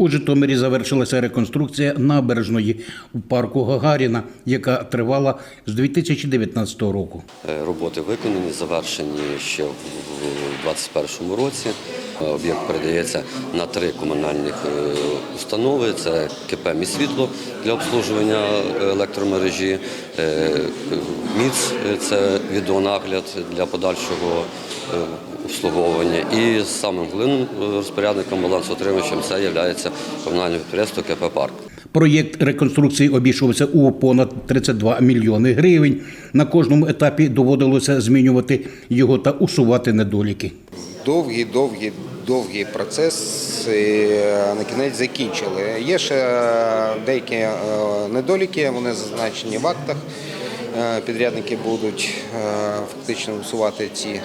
У Житомирі завершилася реконструкція набережної у парку Гагаріна, яка тривала з 2019 року. Е, Роботи виконані, завершені ще в 2021 році. Е, Об'єкт передається на три комунальних е, установи: це КП «Міськсвітло» для обслуговування електромережі, МІЦ – це відеонагляд для подальшого обслуговування. І самим головним е, розпорядником балансоутримувачем це є комунальне підприємство КП «Парк». Проєкт реконструкції обійшовся у понад 32 мільйони гривень. На кожному етапі доводилося змінювати його та усувати недоліки. довгий, довгий, довгий процес е, на кінець закінчили. Є ще деякі е, недоліки, вони зазначені в актах. Підрядники будуть фактично усувати ці.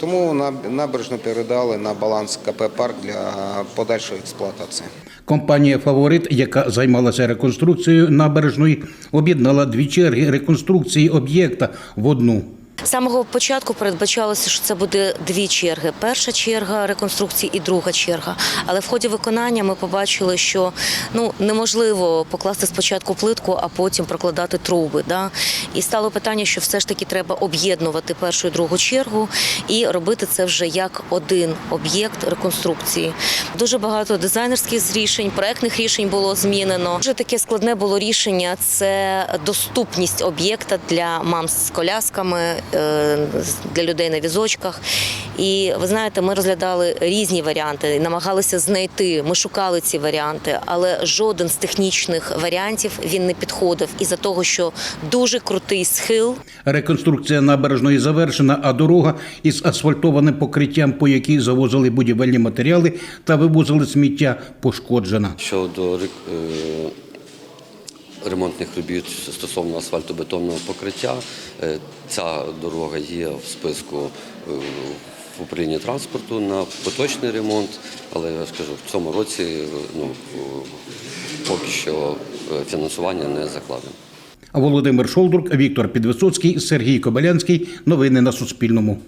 Тому набережно передали на баланс КП «Парк» для подальшої експлуатації. Компанія Фаворит, яка займалася реконструкцією набережної, об'єднала дві черги реконструкції об'єкта в одну. З самого початку передбачалося, що це буде дві черги: перша черга реконструкції і друга черга. Але в ході виконання ми побачили, що ну неможливо покласти спочатку плитку, а потім прокладати труби. Да? І стало питання, що все ж таки треба об'єднувати першу і другу чергу і робити це вже як один об'єкт реконструкції. Дуже багато дизайнерських рішень, проектних рішень було змінено. Дуже таке складне було рішення це доступність об'єкта для мам з колясками, для людей на візочках. І ви знаєте, ми розглядали різні варіанти, намагалися знайти. Ми шукали ці варіанти, але жоден з технічних варіантів він не підходив із-за того, що дуже крутий схил. Реконструкція набережної завершена, а дорога із асфальтованим покриттям, по якій завозили будівельні матеріали та вивозили сміття, пошкоджена. Щодо е, ремонтних робіт стосовно асфальтобетонного покриття, е, ця дорога є в списку е, в управлінні транспорту на поточний ремонт, але я ж кажу, в цьому році е, ну, поки що фінансування не закладено. Володимир Шолдрук, Віктор Підвисоцький, Сергій Кобилянський. Новини на Суспільному.